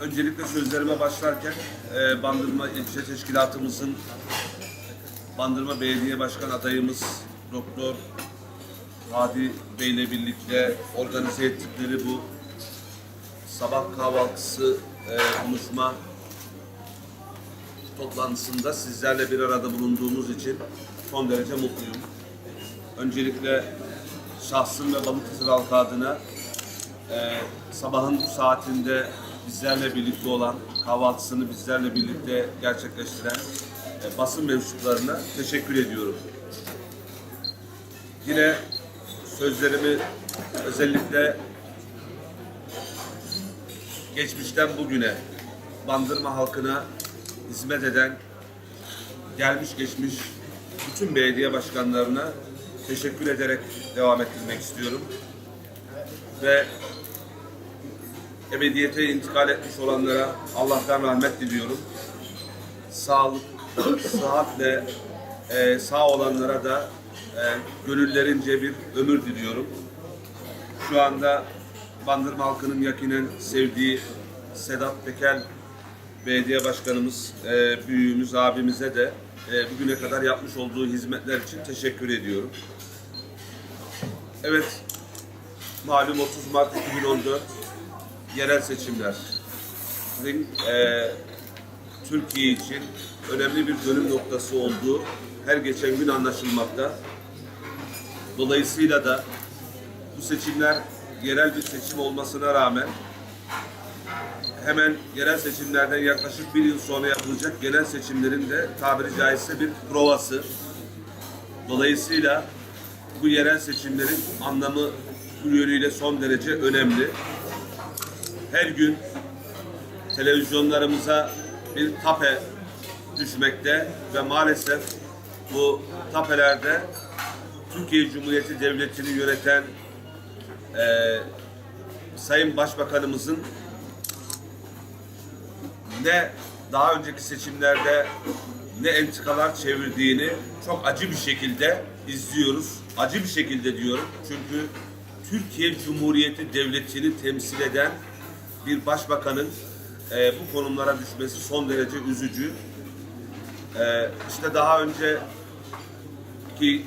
Öncelikle sözlerime başlarken e, Bandırma İlçe Teşkilatımızın Bandırma Belediye Başkan adayımız Doktor Hadi Bey ile birlikte organize ettikleri bu sabah kahvaltısı e, konuşma toplantısında sizlerle bir arada bulunduğumuz için son derece mutluyum. Öncelikle şahsım ve Balıkesir halkı adına e, sabahın bu saatinde bizlerle birlikte olan, kahvaltısını bizlerle birlikte gerçekleştiren e, basın mensuplarına teşekkür ediyorum. Yine sözlerimi özellikle geçmişten bugüne Bandırma halkına hizmet eden gelmiş geçmiş bütün belediye başkanlarına teşekkür ederek devam ettirmek istiyorum. Ve ebediyete intikal etmiş olanlara Allah'tan rahmet diliyorum. Sağlık, sıhhatle e, sağ olanlara da e, gönüllerince bir ömür diliyorum. Şu anda Bandırma halkının yakinen sevdiği Sedat Pekel belediye başkanımız, e, büyüğümüz, abimize de e, bugüne kadar yapmış olduğu hizmetler için teşekkür ediyorum. Evet, malum 30 Mart 2014 yerel seçimler. E, Türkiye için önemli bir dönüm noktası olduğu her geçen gün anlaşılmakta. Dolayısıyla da bu seçimler yerel bir seçim olmasına rağmen hemen yerel seçimlerden yaklaşık bir yıl sonra yapılacak genel seçimlerin de tabiri caizse bir provası. Dolayısıyla bu yerel seçimlerin anlamı bu yönüyle son derece önemli. Her gün televizyonlarımıza bir tape düşmekte ve maalesef bu tapelerde Türkiye Cumhuriyeti Devleti'ni yöneten eee Sayın Başbakanımızın ne daha önceki seçimlerde ne entikalar çevirdiğini çok acı bir şekilde izliyoruz. Acı bir şekilde diyorum. Çünkü Türkiye Cumhuriyeti Devleti'ni temsil eden bir başbakanın e, bu konumlara düşmesi son derece üzücü. E, işte daha önceki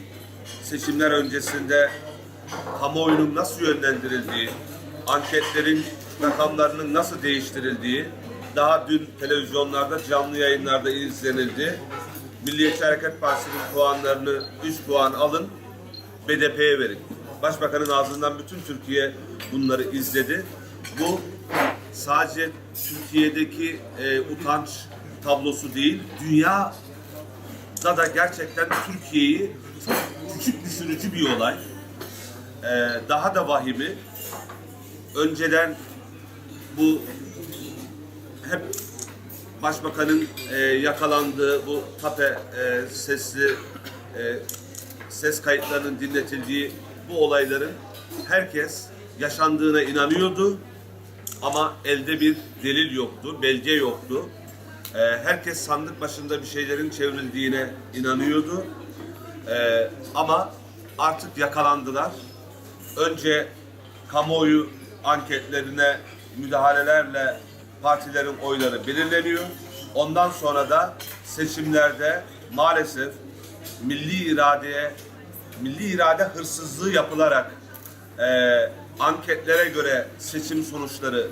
seçimler öncesinde kamuoyunun nasıl yönlendirildiği, anketlerin rakamlarının nasıl değiştirildiği daha dün televizyonlarda canlı yayınlarda izlenildi. Milliyetçi Hareket Partisi'nin puanlarını 3 puan alın, BDP'ye verin. Başbakanın ağzından bütün Türkiye bunları izledi. Bu sadece Türkiye'deki e, utanç tablosu değil, dünyada da gerçekten Türkiye'yi küçük düşürücü bir olay. E, daha da vahimi, önceden bu hep başbakanın e, yakalandığı bu tape e, sesli e, ses kayıtlarının dinletildiği bu olayların herkes yaşandığına inanıyordu ama elde bir delil yoktu, belge yoktu. E, herkes sandık başında bir şeylerin çevrildiğine inanıyordu. E, ama artık yakalandılar. Önce kamuoyu anketlerine müdahalelerle partilerin oyları belirleniyor. Ondan sonra da seçimlerde maalesef milli iradeye, milli irade hırsızlığı yapılarak e, anketlere göre seçim sonuçları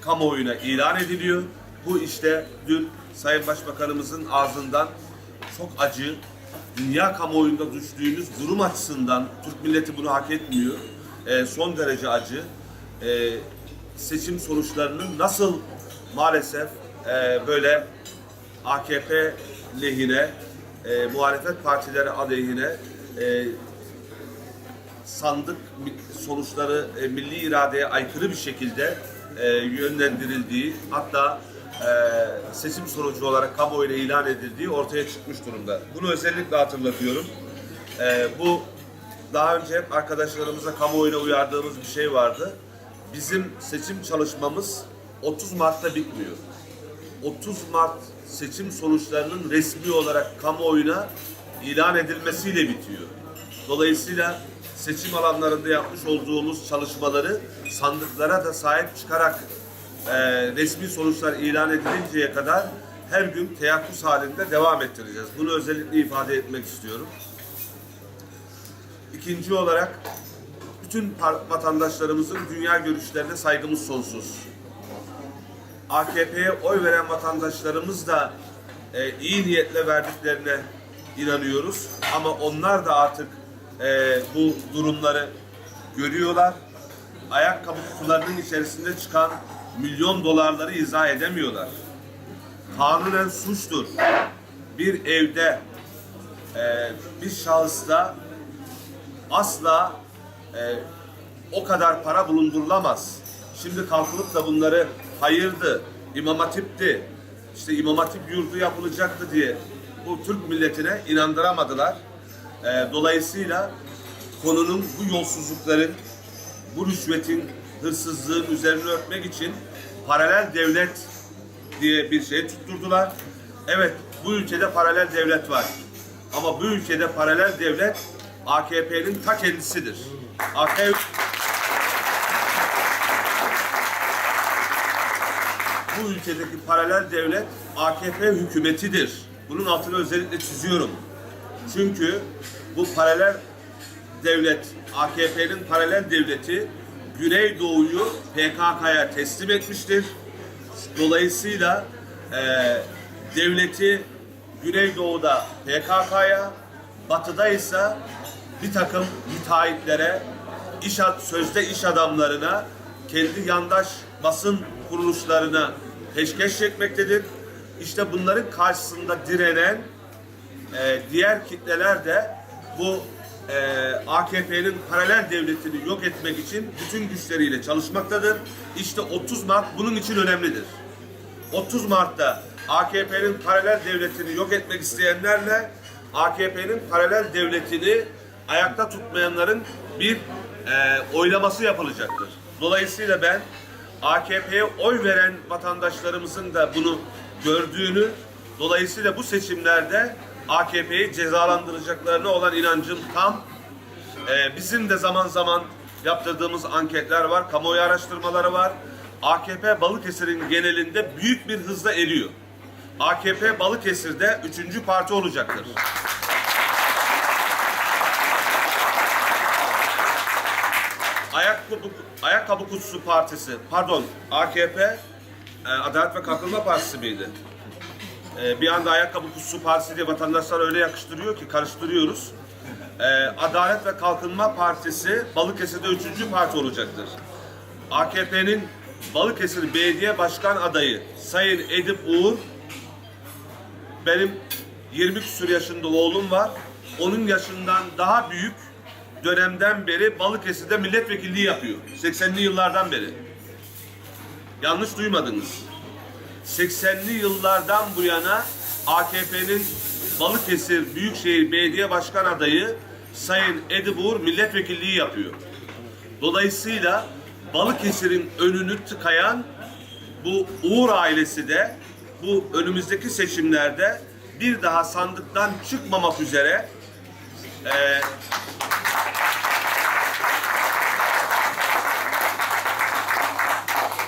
kamuoyuna ilan ediliyor. Bu işte dün Sayın Başbakanımızın ağzından çok acı, dünya kamuoyunda düştüğümüz durum açısından Türk milleti bunu hak etmiyor. E, son derece acı. E, seçim sonuçlarının nasıl maalesef e, böyle AKP lehine, e, muhalefet partileri aleyhine e, sandık sonuçları e, milli iradeye aykırı bir şekilde e, yönlendirildiği hatta e, seçim sonucu olarak kamuoyuna ilan edildiği ortaya çıkmış durumda. Bunu özellikle hatırlatıyorum. E, bu daha önce hep arkadaşlarımıza kamuoyuna uyardığımız bir şey vardı. Bizim seçim çalışmamız 30 Mart'ta bitmiyor. 30 Mart seçim sonuçlarının resmi olarak kamuoyuna ilan edilmesiyle bitiyor. Dolayısıyla seçim alanlarında yapmış olduğumuz çalışmaları sandıklara da sahip çıkarak e, resmi sonuçlar ilan edilinceye kadar her gün teyakkuz halinde devam ettireceğiz. Bunu özellikle ifade etmek istiyorum. İkinci olarak bütün vatandaşlarımızın dünya görüşlerine saygımız sonsuz. AKP'ye oy veren vatandaşlarımız da e, iyi niyetle verdiklerine inanıyoruz. Ama onlar da artık e, bu durumları görüyorlar. Ayakkabı kutularının içerisinde çıkan milyon dolarları izah edemiyorlar. Kanunen suçtur. Bir evde e, bir şahısta asla e, o kadar para bulundurulamaz. Şimdi kalkılıp da bunları hayırdı, imam hatipti, işte imam hatip yurdu yapılacaktı diye bu Türk milletine inandıramadılar. E, dolayısıyla konunun bu yolsuzlukların, bu rüşvetin, hırsızlığın üzerine örtmek için paralel devlet diye bir şey tutturdular. Evet bu ülkede paralel devlet var. Ama bu ülkede paralel devlet AKP'nin ta kendisidir. AKP bu ülkedeki paralel devlet AKP hükümetidir. Bunun altını özellikle çiziyorum. Çünkü bu paralel devlet, AKP'nin paralel devleti Güneydoğu'yu PKK'ya teslim etmiştir. Dolayısıyla eee, devleti Güneydoğu'da PKK'ya, Batı'da ise bir takım müteahhitlere, iş sözde iş adamlarına, kendi yandaş basın kuruluşlarına peşkeş çekmektedir. İşte bunların karşısında direnen e, diğer kitleler de bu e, AKP'nin paralel devletini yok etmek için bütün güçleriyle çalışmaktadır. İşte 30 Mart bunun için önemlidir. 30 Mart'ta AKP'nin paralel devletini yok etmek isteyenlerle AKP'nin paralel devletini ayakta tutmayanların bir e, oylaması yapılacaktır. Dolayısıyla ben AKP'ye oy veren vatandaşlarımızın da bunu gördüğünü, dolayısıyla bu seçimlerde AKP'yi cezalandıracaklarına olan inancım tam. Ee, bizim de zaman zaman yaptırdığımız anketler var, kamuoyu araştırmaları var. AKP Balıkesir'in genelinde büyük bir hızla eriyor. AKP Balıkesir'de üçüncü parti olacaktır. Ayakkabı, Ayakkabı Kutusu Partisi, pardon AKP e, Adalet ve Kalkınma Partisi miydi? E, bir anda Ayakkabı Kutusu Partisi diye vatandaşlar öyle yakıştırıyor ki karıştırıyoruz. E, Adalet ve Kalkınma Partisi Balıkesir'de üçüncü parti olacaktır. AKP'nin Balıkesir Belediye Başkan adayı Sayın Edip Uğur benim 20 küsur yaşında oğlum var. Onun yaşından daha büyük dönemden beri Balıkesir'de milletvekilliği yapıyor. 80'li yıllardan beri. Yanlış duymadınız. 80'li yıllardan bu yana AKP'nin Balıkesir Büyükşehir Belediye Başkan adayı Sayın Edip Uğur milletvekilliği yapıyor. Dolayısıyla Balıkesir'in önünü tıkayan bu Uğur ailesi de bu önümüzdeki seçimlerde bir daha sandıktan çıkmamak üzere eee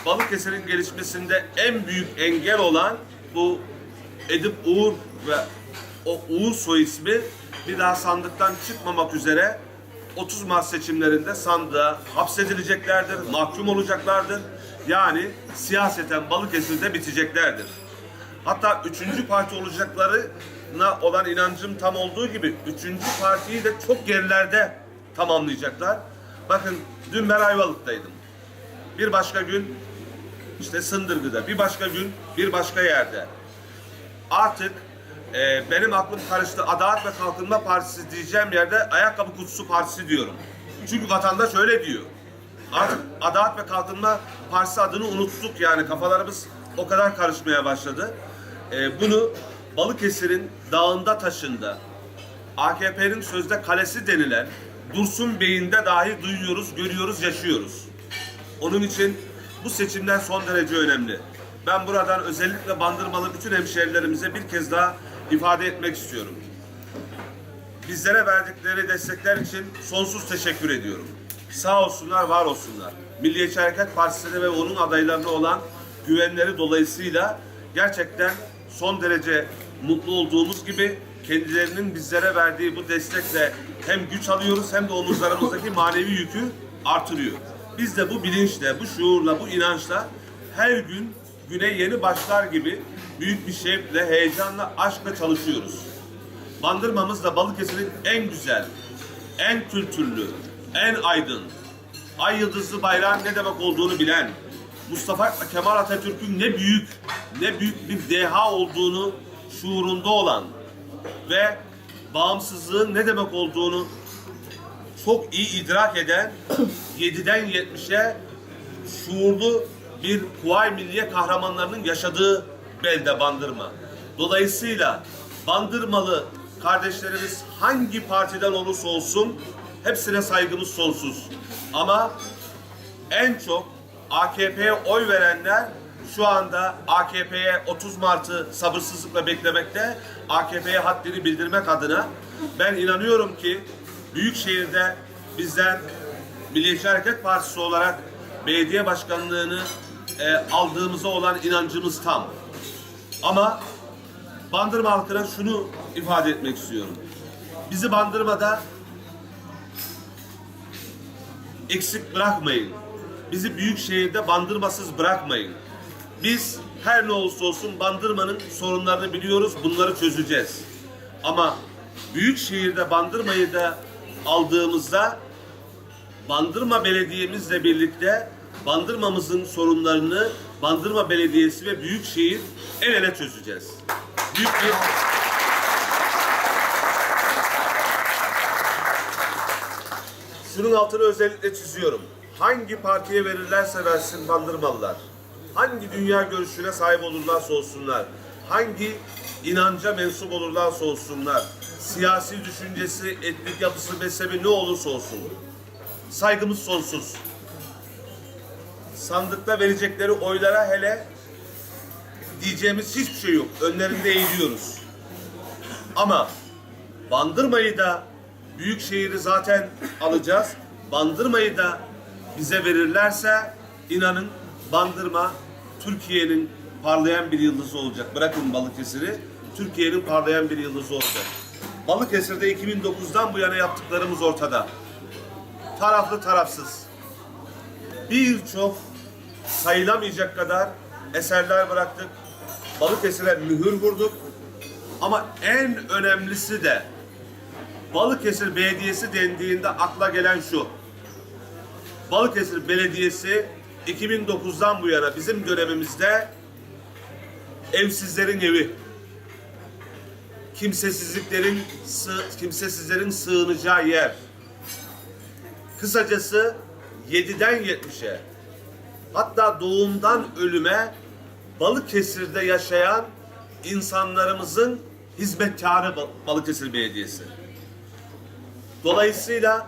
Balıkesir'in gelişmesinde en büyük engel olan bu Edip Uğur ve o Uğur soy ismi bir daha sandıktan çıkmamak üzere 30 Mart seçimlerinde sandığa hapsedileceklerdir, mahkum olacaklardır. Yani siyaseten Balıkesir'de biteceklerdir. Hatta üçüncü parti olacaklarına olan inancım tam olduğu gibi üçüncü partiyi de çok gerilerde tamamlayacaklar. Bakın dün ben Ayvalık'taydım. Bir başka gün işte Sındırgı'da, bir başka gün bir başka yerde. Artık e, benim aklım karıştı. Adalet ve Kalkınma Partisi diyeceğim yerde Ayakkabı Kutusu Partisi diyorum. Çünkü vatandaş öyle diyor. Artık Adalet ve Kalkınma Partisi adını unuttuk yani kafalarımız o kadar karışmaya başladı. E, bunu Balıkesir'in dağında taşında AKP'nin sözde kalesi denilen Dursun Bey'inde dahi duyuyoruz, görüyoruz, yaşıyoruz. Onun için bu seçimler son derece önemli. Ben buradan özellikle Bandırmalı bütün hemşehrilerimize bir kez daha ifade etmek istiyorum. Bizlere verdikleri destekler için sonsuz teşekkür ediyorum. Sağ olsunlar, var olsunlar. Milliyetçi Hareket Partisi'ne ve onun adaylarına olan güvenleri dolayısıyla gerçekten son derece mutlu olduğumuz gibi kendilerinin bizlere verdiği bu destekle hem güç alıyoruz hem de omuzlarımızdaki manevi yükü artırıyor. Biz de bu bilinçle, bu şuurla, bu inançla her gün güne yeni başlar gibi büyük bir şevkle, heyecanla, aşkla çalışıyoruz. Bandırmamız da Balıkesir'in en güzel, en kültürlü, en aydın, ay yıldızlı bayrağın ne demek olduğunu bilen, Mustafa Kemal Atatürk'ün ne büyük, ne büyük bir deha olduğunu şuurunda olan ve bağımsızlığın ne demek olduğunu çok iyi idrak eden 7'den 70'e şuurlu bir Kuvayi Milliye kahramanlarının yaşadığı belde Bandırma. Dolayısıyla Bandırmalı kardeşlerimiz hangi partiden olursa olsun hepsine saygımız sonsuz. Ama en çok AKP'ye oy verenler şu anda AKP'ye 30 Mart'ı sabırsızlıkla beklemekte. AKP'ye haddini bildirmek adına ben inanıyorum ki Büyükşehir'de bizler Milliyetçi Hareket Partisi olarak belediye başkanlığını e, aldığımıza olan inancımız tam. Ama Bandırma halkına şunu ifade etmek istiyorum. Bizi Bandırma'da eksik bırakmayın. Bizi büyük şehirde bandırmasız bırakmayın. Biz her ne olursa olsun bandırmanın sorunlarını biliyoruz, bunları çözeceğiz. Ama büyük şehirde bandırmayı da aldığımızda Bandırma Belediye'mizle birlikte Bandırmamızın sorunlarını Bandırma Belediyesi ve Büyükşehir el ele çözeceğiz. Büyük bir Şunun altını özellikle çiziyorum. Hangi partiye verirlerse versin bandırmalılar. Hangi dünya görüşüne sahip olurlarsa olsunlar. Hangi inanca mensup olurlarsa olsunlar. Siyasi düşüncesi, etnik yapısı, mezhebi ne olursa olsun. Saygımız sonsuz. Sandıkta verecekleri oylara hele diyeceğimiz hiçbir şey yok. Önlerinde eğiliyoruz. Ama Bandırmayı da büyük şehri zaten alacağız. Bandırmayı da bize verirlerse inanın Bandırma Türkiye'nin parlayan bir yıldızı olacak. Bırakın Balıkesir'i, Türkiye'nin parlayan bir yıldızı olacak. Balıkesir'de 2009'dan bu yana yaptıklarımız ortada. Taraflı tarafsız. Birçok sayılamayacak kadar eserler bıraktık. Balıkesir'e mühür vurduk. Ama en önemlisi de Balıkesir Belediyesi dendiğinde akla gelen şu. Balıkesir Belediyesi 2009'dan bu yana bizim dönemimizde evsizlerin evi, kimsesizliklerin kimsesizlerin sığınacağı yer. Kısacası 7'den 70'e hatta doğumdan ölüme Balıkesir'de yaşayan insanlarımızın hizmetkarı Bal- Balıkesir Belediyesi. Dolayısıyla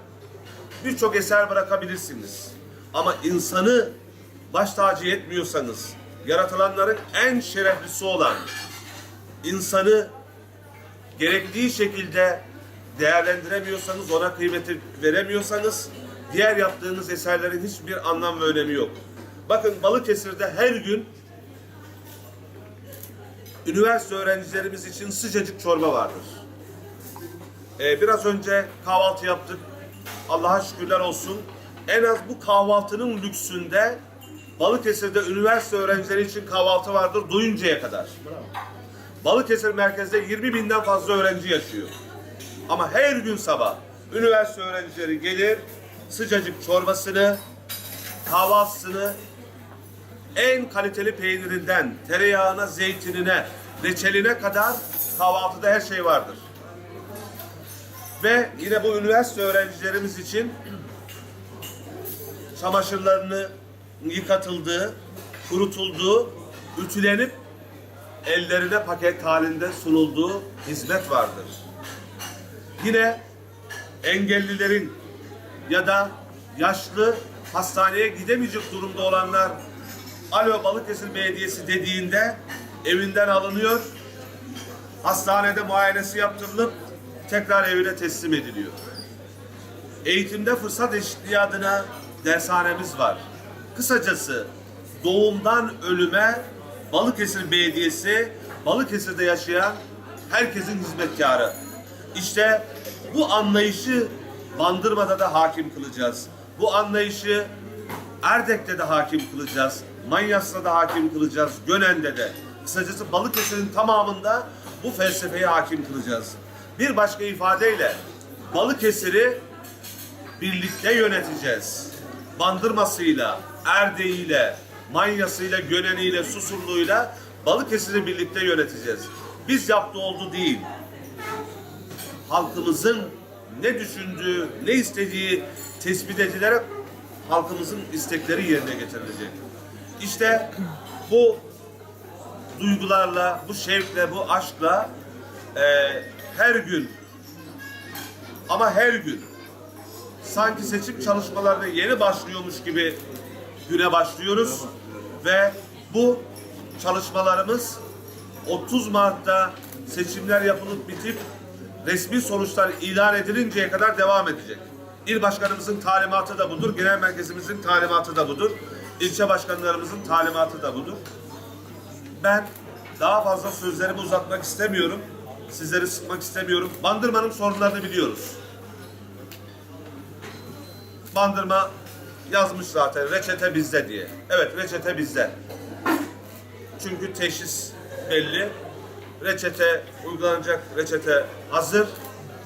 birçok eser bırakabilirsiniz. Ama insanı baş tacı etmiyorsanız, yaratılanların en şereflisi olan insanı gerektiği şekilde değerlendiremiyorsanız, ona kıymeti veremiyorsanız diğer yaptığınız eserlerin hiçbir anlam ve önemi yok. Bakın Balıkesir'de her gün üniversite öğrencilerimiz için sıcacık çorba vardır. Ee, biraz önce kahvaltı yaptık. Allah'a şükürler olsun. En az bu kahvaltının lüksünde Balıkesir'de üniversite öğrencileri için kahvaltı vardır doyuncaya kadar. Balıkesir merkezde 20 binden fazla öğrenci yaşıyor. Ama her gün sabah üniversite öğrencileri gelir, sıcacık çorbasını, kahvaltısını en kaliteli peynirinden, tereyağına, zeytinine, reçeline kadar kahvaltıda her şey vardır. Ve yine bu üniversite öğrencilerimiz için çamaşırlarını yıkatıldığı, kurutulduğu, ütülenip ellerine paket halinde sunulduğu hizmet vardır. Yine engellilerin ya da yaşlı hastaneye gidemeyecek durumda olanlar Alo Balıkesir Belediyesi dediğinde evinden alınıyor, hastanede muayenesi yaptırılıp tekrar evine teslim ediliyor. Eğitimde fırsat eşitliği adına dershanemiz var. Kısacası doğumdan ölüme Balıkesir Belediyesi, Balıkesir'de yaşayan herkesin hizmetkarı. İşte bu anlayışı Bandırma'da da hakim kılacağız. Bu anlayışı Erdek'te de hakim kılacağız. Manyas'ta da hakim kılacağız. Gönen'de de. Kısacası Balıkesir'in tamamında bu felsefeye hakim kılacağız. Bir başka ifadeyle Balıkesir'i birlikte yöneteceğiz. Bandırmasıyla, Erdeğiyle, Manyasıyla, Göneniyle, Susurlu'yla Balıkesir'i birlikte yöneteceğiz. Biz yaptı oldu değil. Halkımızın ne düşündüğü, ne istediği tespit edilerek halkımızın istekleri yerine getirilecek. İşte bu duygularla, bu şevkle, bu aşkla eee, her gün ama her gün sanki seçim çalışmalarına yeni başlıyormuş gibi güne başlıyoruz ve bu çalışmalarımız 30 Mart'ta seçimler yapılıp bitip resmi sonuçlar ilan edilinceye kadar devam edecek. İl başkanımızın talimatı da budur, genel merkezimizin talimatı da budur, ilçe başkanlarımızın talimatı da budur. Ben daha fazla sözlerimi uzatmak istemiyorum. Sizleri sıkmak istemiyorum. Bandırma'nın sorunlarını biliyoruz. Bandırma yazmış zaten reçete bizde diye. Evet reçete bizde. Çünkü teşhis belli. Reçete uygulanacak reçete hazır.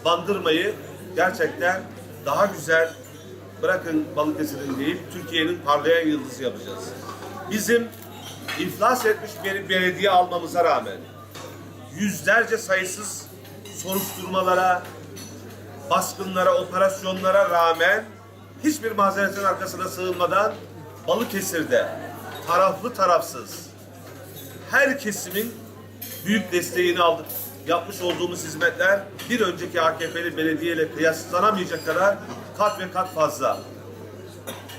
Bandırmayı gerçekten daha güzel bırakın Balıkesir'in değil Türkiye'nin parlayan yıldızı yapacağız. Bizim iflas etmiş bir belediye almamıza rağmen yüzlerce sayısız soruşturmalara, baskınlara, operasyonlara rağmen hiçbir mazeretin arkasına sığınmadan Balıkesir'de taraflı tarafsız her kesimin büyük desteğini aldık. Yapmış olduğumuz hizmetler bir önceki AKP'li belediyeyle kıyaslanamayacak kadar kat ve kat fazla.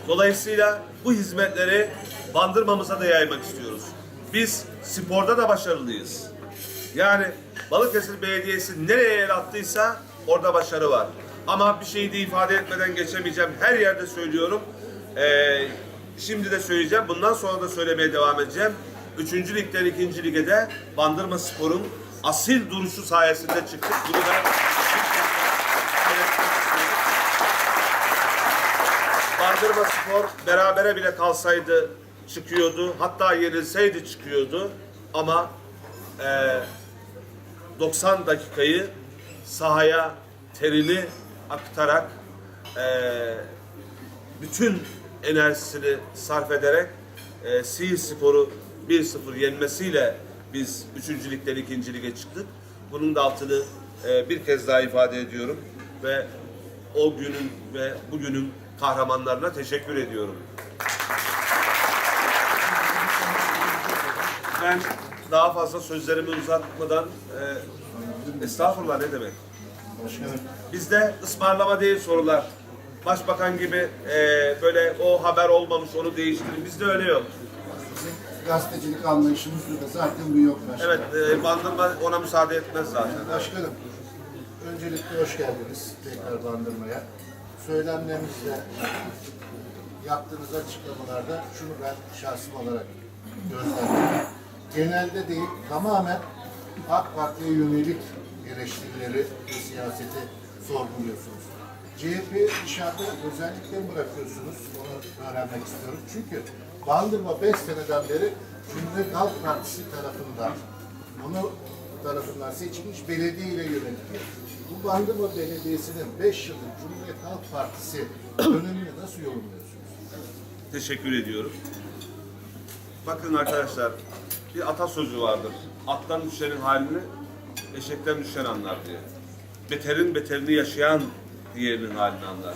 Dolayısıyla bu hizmetleri bandırmamıza da yaymak istiyoruz. Biz sporda da başarılıyız. Yani Balıkesir Belediyesi nereye el attıysa orada başarı var. Ama bir şeyi de ifade etmeden geçemeyeceğim. Her yerde söylüyorum. Ee, şimdi de söyleyeceğim. Bundan sonra da söylemeye devam edeceğim. Üçüncü ligden ikinci lige de Bandırma Spor'un asil duruşu sayesinde çıktık. Bunu ben Bandırma Spor berabere bile kalsaydı çıkıyordu. Hatta yenilseydi çıkıyordu. Ama eee 90 dakikayı sahaya terini aktarak eee, bütün enerjisini sarf ederek eee Siirt Spor'u 1-0 yenmesiyle biz 3. ligden 2. lige çıktık. Bunun da altını eee, bir kez daha ifade ediyorum ve o günün ve bugünün kahramanlarına teşekkür ediyorum. Ben daha fazla sözlerimi uzatmadan e, estağfurullah ne demek? Bizde ısmarlama değil sorular. Başbakan gibi e, böyle o haber olmamış onu değiştirin. Bizde öyle yok. Bizim gazetecilik anlayışımızda da zaten bu yok başkanım. Evet e, bandırma ona müsaade etmez zaten. Başkanım, öncelikle hoş geldiniz tekrar bandırmaya. Söylemlerinizle yaptığınız açıklamalarda şunu ben şahsım olarak gözlemledim. Genelde değil, tamamen AK Parti'ye yönelik eleştirileri ve siyaseti sorguluyorsunuz. CHP dışarıda özellikle bırakıyorsunuz? Onu öğrenmek istiyorum. Çünkü Bandırma 5 seneden beri Cumhuriyet Halk Partisi tarafından bunu tarafından seçilmiş belediye ile yönetiliyor. Bu Bandırma Belediyesi'nin 5 yıllık Cumhuriyet Halk Partisi dönemini nasıl yorumluyorsunuz? Teşekkür ediyorum. Bakın arkadaşlar bir atasözü vardır. Attan düşenin halini eşekten düşen anlar diye. Beterin beterini yaşayan diğerinin halini anlar.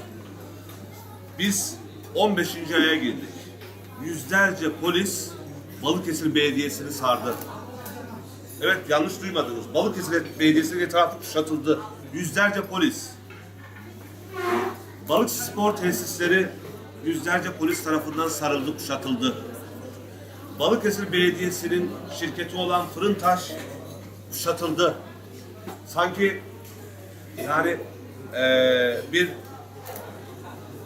Biz 15. aya girdik. Yüzlerce polis Balıkesir Belediyesi'ni sardı. Evet yanlış duymadınız. Balıkesir Belediyesi'nin etrafı kuşatıldı. Yüzlerce polis. Balık spor tesisleri yüzlerce polis tarafından sarıldı, kuşatıldı. Balıkesir Belediyesi'nin şirketi olan Fırıntaş kuşatıldı. Sanki yani eee, bir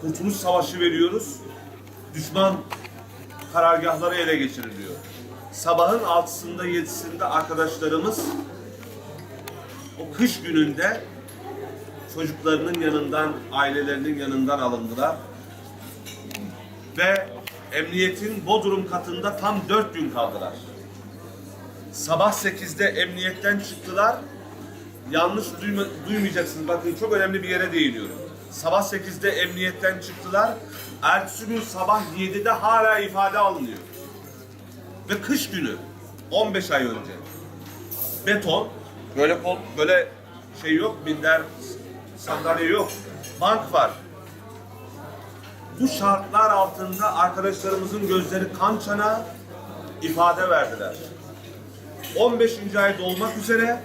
kurtuluş savaşı veriyoruz. Düşman karargahları ele geçiriliyor. Sabahın altısında yedisinde arkadaşlarımız o kış gününde çocuklarının yanından, ailelerinin yanından alındılar. Ve emniyetin Bodrum katında tam dört gün kaldılar. Sabah 8'de emniyetten çıktılar. Yanlış duyma, duymayacaksınız. Bakın çok önemli bir yere değiniyorum. Sabah 8'de emniyetten çıktılar. Ertesi gün sabah 7'de hala ifade alınıyor. Ve kış günü 15 ay önce. Beton, böyle kol, böyle şey yok, minder sandalye yok. Bank var. Bu şartlar altında arkadaşlarımızın gözleri kan çana ifade verdiler. 15. ay dolmak üzere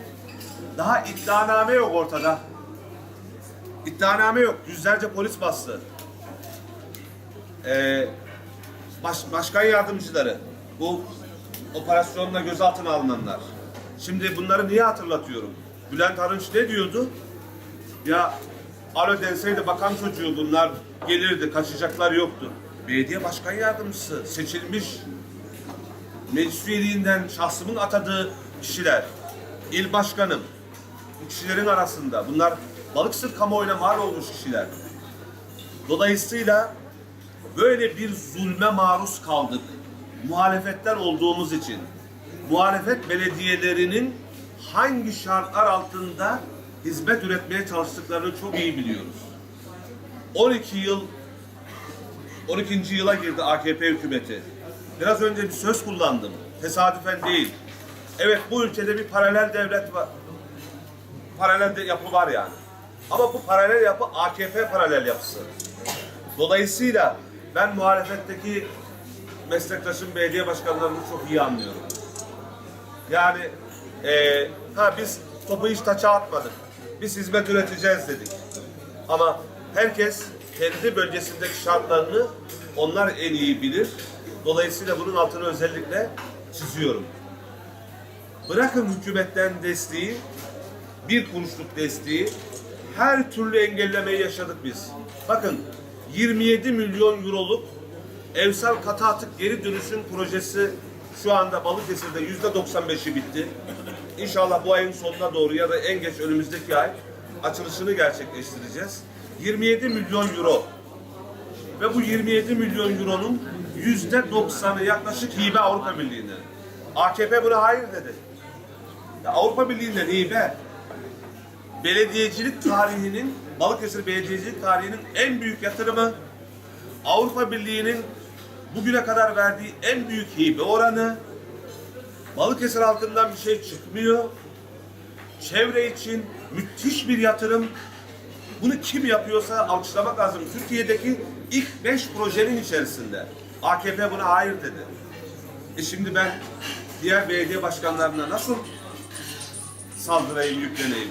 daha iddianame yok ortada. İddianame yok. Yüzlerce polis bastı. Ee, baş, başkan yardımcıları, bu operasyonla gözaltına alınanlar. Şimdi bunları niye hatırlatıyorum? Bülent Arınç ne diyordu? Ya alo denseydi bakan çocuğu bunlar gelirdi, kaçacaklar yoktu. Belediye başkan yardımcısı seçilmiş meclis üyeliğinden şahsımın atadığı kişiler, il başkanım, bu kişilerin arasında bunlar Balıkesir kamuoyuna mal olmuş kişiler. Dolayısıyla böyle bir zulme maruz kaldık. Muhalefetten olduğumuz için. Muhalefet belediyelerinin hangi şartlar altında hizmet üretmeye çalıştıklarını çok iyi biliyoruz. 12 yıl 12. yıla girdi AKP hükümeti. Biraz önce bir söz kullandım. Tesadüfen değil. Evet bu ülkede bir paralel devlet var. Paralel de yapı var yani. Ama bu paralel yapı AKP paralel yapısı. Dolayısıyla ben muhalefetteki meslektaşım belediye başkanlarını çok iyi anlıyorum. Yani eee ha biz topu hiç taça atmadık. Biz hizmet üreteceğiz dedik. Ama herkes kendi bölgesindeki şartlarını onlar en iyi bilir. Dolayısıyla bunun altını özellikle çiziyorum. Bırakın hükümetten desteği, bir kuruşluk desteği, her türlü engellemeyi yaşadık biz. Bakın 27 milyon euroluk evsel katı atık geri dönüşüm projesi şu anda Balıkesir'de yüzde 95'i bitti. İnşallah bu ayın sonuna doğru ya da en geç önümüzdeki ay açılışını gerçekleştireceğiz. 27 milyon euro ve bu 27 milyon euronun yüzde 90'ı yaklaşık hibe Avrupa Birliği'nden. AKP buna hayır dedi. Ya Avrupa Birliği'nden hibe belediyecilik tarihinin Balıkesir Belediyecilik tarihinin en büyük yatırımı Avrupa Birliği'nin bugüne kadar verdiği en büyük hibe oranı Balıkesir halkından bir şey çıkmıyor. Çevre için müthiş bir yatırım. Bunu kim yapıyorsa alkışlamak lazım. Türkiye'deki ilk beş projenin içerisinde. AKP buna hayır dedi. E şimdi ben diğer belediye başkanlarına nasıl saldırayım, yükleneyim?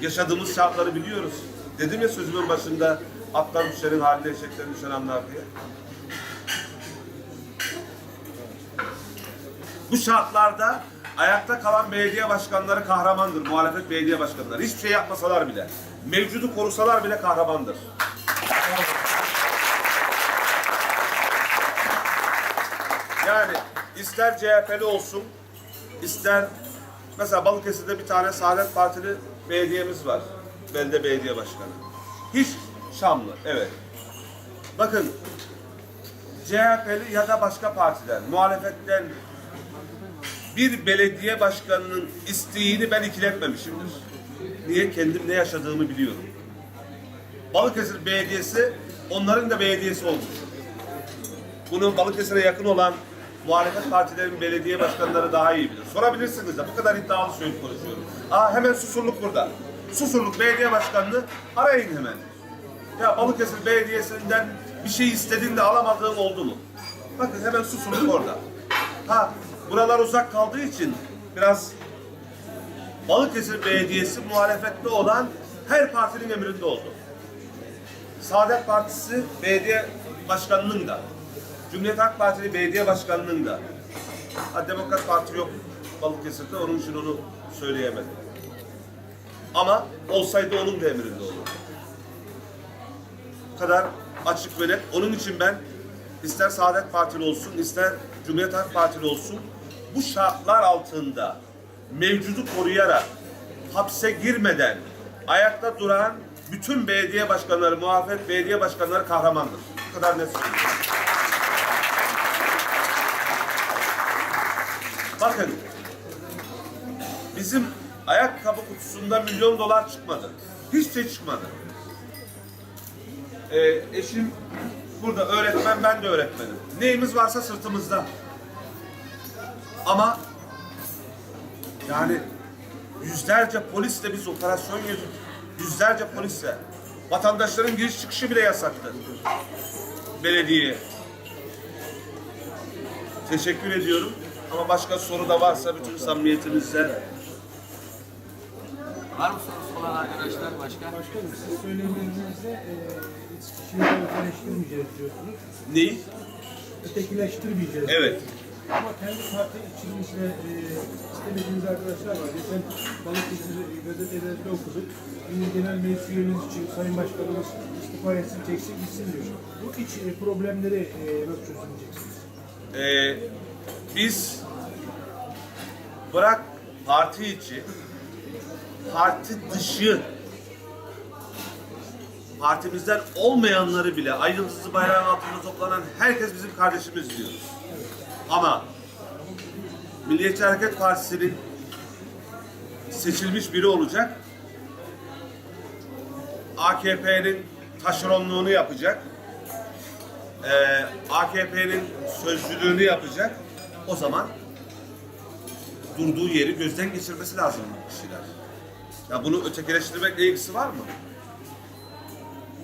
Yaşadığımız şartları biliyoruz. Dedim ya sözümün başında atlar düşerin halinde eşekler düşen anlar diye. Bu şartlarda ayakta kalan belediye başkanları kahramandır. Muhalefet belediye başkanları. Hiçbir şey yapmasalar bile. Mevcudu korusalar bile kahramandır. Yani ister CHP'li olsun, ister mesela Balıkesir'de bir tane Saadet Partili belediyemiz var. Belde belediye başkanı. Hiç Şamlı, evet. Bakın CHP'li ya da başka partiden, muhalefetten bir belediye başkanının isteğini ben ikiletmemişimdir. Niye? Kendim ne yaşadığımı biliyorum. Balıkesir Belediyesi onların da belediyesi olmuş. Bunu Balıkesir'e yakın olan muhalefet partilerin belediye başkanları daha iyi bilir. Sorabilirsiniz de bu kadar iddialı söyleyip konuşuyorum. Aa hemen Susurluk burada. Susurluk Belediye Başkanı'nı arayın hemen. Ya Balıkesir Belediyesi'nden bir şey istediğinde alamadığım oldu mu? Bakın hemen Susurluk orada. Ha buralar uzak kaldığı için biraz Balıkesir Belediyesi muhalefette olan her partinin emrinde oldu. Saadet Partisi belediye başkanının da, Cumhuriyet Halk Partili belediye başkanının da, ha, Demokrat Parti yok Balıkesir'de, onun için onu söyleyemedim. Ama olsaydı onun da emrinde olurdu. Bu kadar açık ve net. Onun için ben ister Saadet Partili olsun, ister Cumhuriyet Halk Partili olsun, bu şartlar altında mevcudu koruyarak, hapse girmeden ayakta duran bütün belediye başkanları, muhalefet belediye başkanları kahramandır. Bu kadar net söylüyorum. Bakın, bizim ayakkabı kutusunda milyon dolar çıkmadı. Hiçbir şey çıkmadı. Ee, eşim burada öğretmen, ben de öğretmenim. Neyimiz varsa sırtımızda. Ama yani yüzlerce polisle biz operasyon yürüdük. Yüzlerce polisle. Vatandaşların giriş çıkışı bile yasaktı. Belediyeye. Teşekkür ediyorum. Ama başka soru da varsa bütün samimiyetimizle Var mı sorusu olan arkadaşlar başka? Başkanım siz söylemlerinizde e, kişileri ötekileştirmeyeceğiz diyorsunuz. neyi? Ötekileştirmeyeceğiz. Evet. Ama kendi parti içinizde e, istemediğiniz arkadaşlar var. Geçen Balıkesir gazetelerde okuduk. Yeni genel meclis üyemiz için Sayın Başkanımız istifa etsin, çeksin, gitsin diyor. Bu iç e, problemleri e, nasıl çözümleyeceksiniz? Ee, biz bırak parti içi, parti dışı partimizden olmayanları bile ay yıldızlı bayrağın altında toplanan herkes bizim kardeşimiz diyoruz. Ama Milliyetçi Hareket Partisi'nin seçilmiş biri olacak. AKP'nin taşeronluğunu yapacak. Ee, AKP'nin sözcülüğünü yapacak. O zaman durduğu yeri gözden geçirmesi lazım bu kişiler. Ya bunu ötekileştirmekle ilgisi var mı?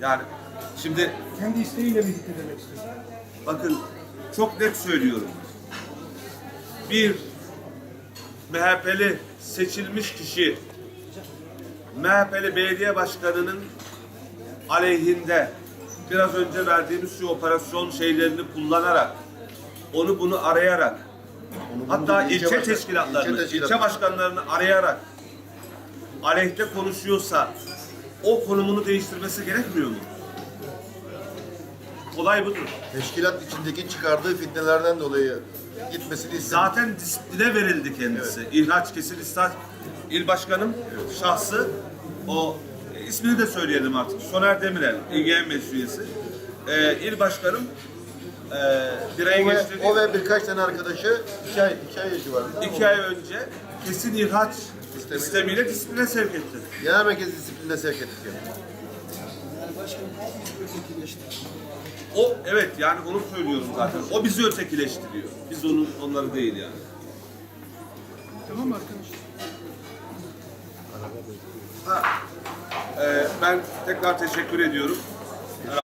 Yani şimdi Kendi isteğiyle mi dikkat demek istiyorsunuz? bakın çok net söylüyorum. Bir MHP'li seçilmiş kişi MHP'li belediye başkanının aleyhinde biraz önce verdiğimiz şu operasyon şeylerini kullanarak onu bunu arayarak hatta ilçe ilçe, teşkilatlarını, ilçe ilçe, teşkilatları. başkanlarını arayarak aleyhte konuşuyorsa o konumunu değiştirmesi gerekmiyor mu? Olay budur. Teşkilat içindeki çıkardığı fitnelerden dolayı gitmesini istemiyor. Zaten disipline verildi kendisi. İhraç kesin İhraç İl Başkanım şahsı o e, ismini de söyleyelim artık. Soner Demirel, İGM üyesi. E, İl Başkanım e, bir ay O ve, geçti. o ve birkaç tane arkadaşı iki ay, iki ay var. iki ay önce kesin ihraç İstemi- istemiyle disipline sevk etti. Genel Merkez disiplinine sevk ettik. yani. O evet yani onu söylüyorum zaten. O bizi ötekileştiriyor. Biz onun onları değil yani. Tamam arkadaşlar. Ha, e, ben tekrar teşekkür ediyorum.